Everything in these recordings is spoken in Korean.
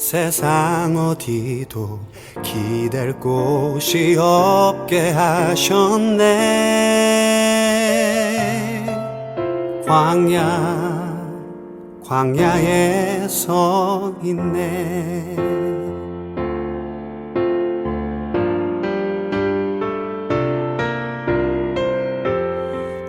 세상 어디도 기댈 곳이 없게 하셨네. 광야 광야에 서 있네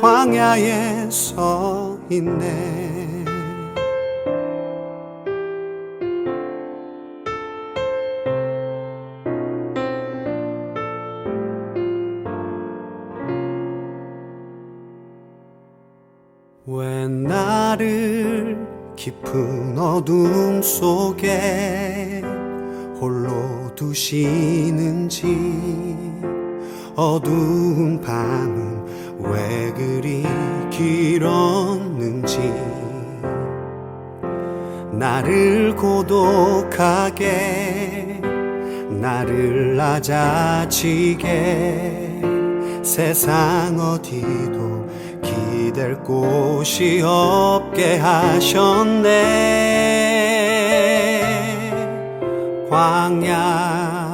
광야에 서 있네. 왜 나를 깊은 어둠 속에 홀로 두시는지 어두운 밤은 왜 그리 길었는지. 나를 고독하게 나를 낮아지게. 세상 어디도 기댈 곳이 없게 하셨네. 광야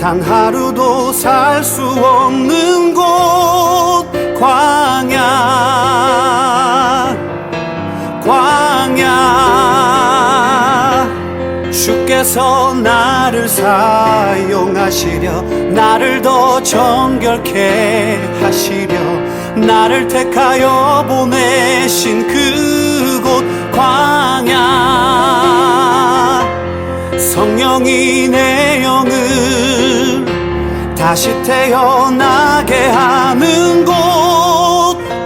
단 하루도 살 수 없는 곳 광야. 광야. 주께서 나를 사용하시려 나를 더 정결케 하시려 나를 택하여 보내신 그곳 광야. 성령이 내 영을 다시 태어나게 하는 곳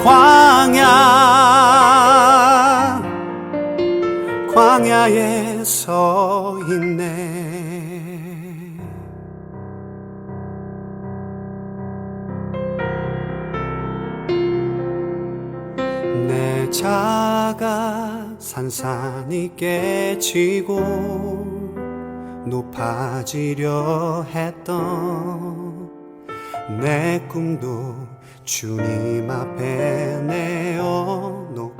광야. 광야에 서 있네. 내 자가 산산이 깨지고 높아지려 했던 내 꿈도 주님 앞에 내어놓고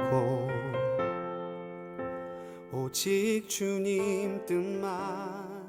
오직 주님 뜻만